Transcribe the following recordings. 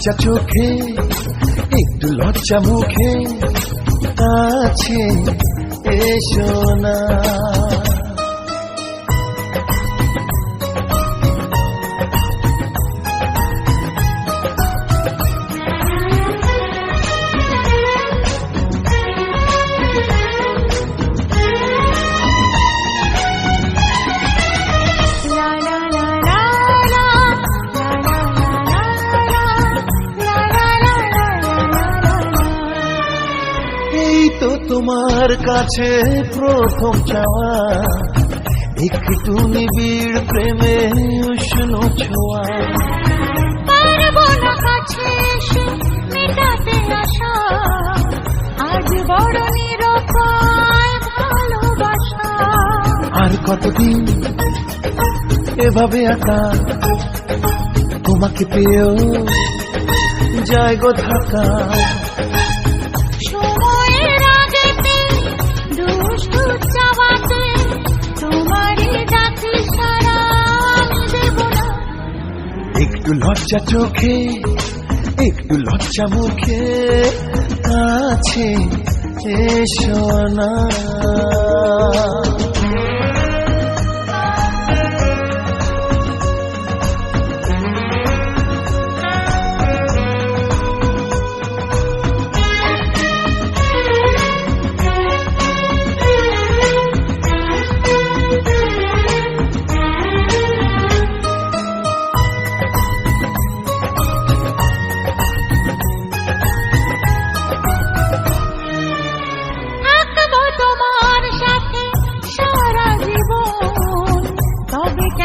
লজ্জা চোখে একটু লজ্জা মুখে আছে এসো না। তোমার কাছে প্রথম চাওয়া। একটু নিবিড় প্রেমে উষ্ণ ছোঁয়া। পারব না কাছে এসে মেটাতে আশা। আজ বড় নিরপায় ভালোবাসা। আর কতদিন এভাবে একা? তোমাকে পেয়েও যায় গো থাকা। লজ্জা চোখে একটু লজ্জা মুখে কাছে এসো না।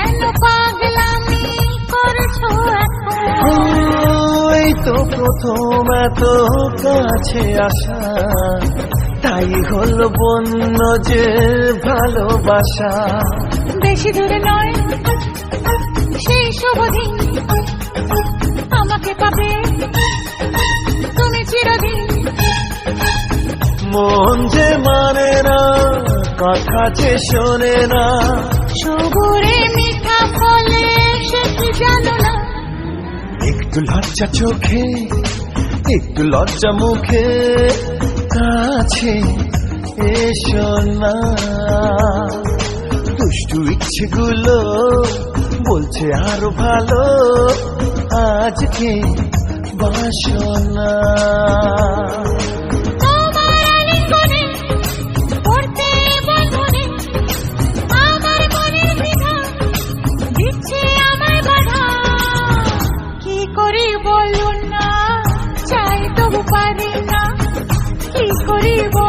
কেন পাগলামি করছ এখন? ওই তো প্রথম এত কাছে আসা তাই হল বন্য যে ভালোবাসা। বেশি দূরে নয় সেই শুভ দিন আমাকে পাবে। তুমি চিরদিন মন যে মানে না কথা যে শোনে না। সবুরে একটু লজ্জা চোখে, একটু লজ্জা মুখে, কাছে এসো না। দুষ্টু ইচ্ছেগুলো বলছে আরও ভালো, আজকে বাসনা। পারি না। কি করিব?